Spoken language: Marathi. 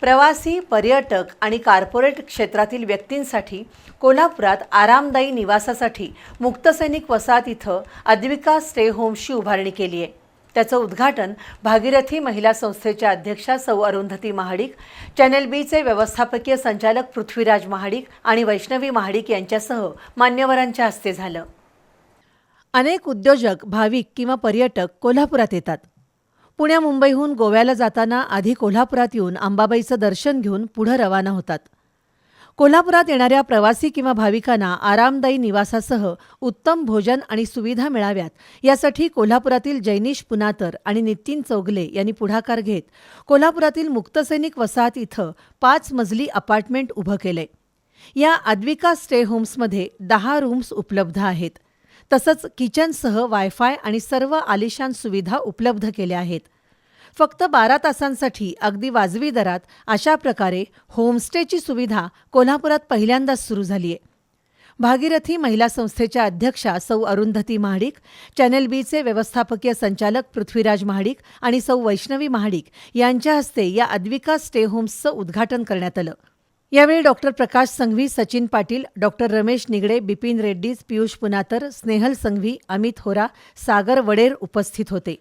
प्रवासी पर्यटक आणि कार्पोरेट क्षेत्रातील व्यक्तींसाठी कोल्हापुरात आरामदायी निवासासाठी मुक्तसैनिक वसाहत इथं अद्विका स्टे होमची उभारणी केली आहे. त्याचं उद्घाटन भागीरथी महिला संस्थेच्या अध्यक्षा सौ अरुंधती महाडिक चॅनेल बीचे व्यवस्थापकीय संचालक पृथ्वीराज महाडिक आणि वैष्णवी महाडिक यांच्यासह मान्यवरांच्या हस्ते झालं. अनेक उद्योजक भाविक किंवा पर्यटक कोल्हापुरात येतात. पुण्या मुंबईहून गोव्याला जाताना आधी कोल्हापुरात येऊन अंबाबाईचं दर्शन घेऊन पुढं रवाना होतात. कोल्हापुरात येणाऱ्या प्रवासी किंवा भाविकांना आरामदायी निवासासह उत्तम भोजन आणि सुविधा मिळाव्यात. यासाठी कोल्हापुरातील जैनिश पुनातर आणि नितीन चौगले यांनी पुढाकार घेत कोल्हापुरातील मुक्तसैनिक वसाहत इथं पाच मजली अपार्टमेंट उभं केलंय या अद्विका स्टे होम्समध्ये दहा रूम्स उपलब्ध आहेत. तसंच किचनसह वायफाय आणि सर्व आलिशान सुविधा उपलब्ध केल्या आहेत. फक्त बारा तासांसाठी अगदी वाजवी दरात अशा प्रकारे होमस्टेची सुविधा कोल्हापुरात पहिल्यांदाच सुरू झाली आहे भागीरथी महिला संस्थेच्या अध्यक्षा सौ अरुंधती महाडिक चॅनेल बीचे व्यवस्थापकीय संचालक पृथ्वीराज महाडिक आणि सौ वैष्णवी महाडिक यांच्या हस्ते या अद्विका स्टे होम्सचं उद्घाटन करण्यात आलं. यावेळी डॉक्टर प्रकाश संघवी सचिन पाटील डॉक्टर रमेश निगडे बिपिन रेड्डीज पियुष पुनातर स्नेहल संघवी अमित होरा सागर वडेर उपस्थित होते.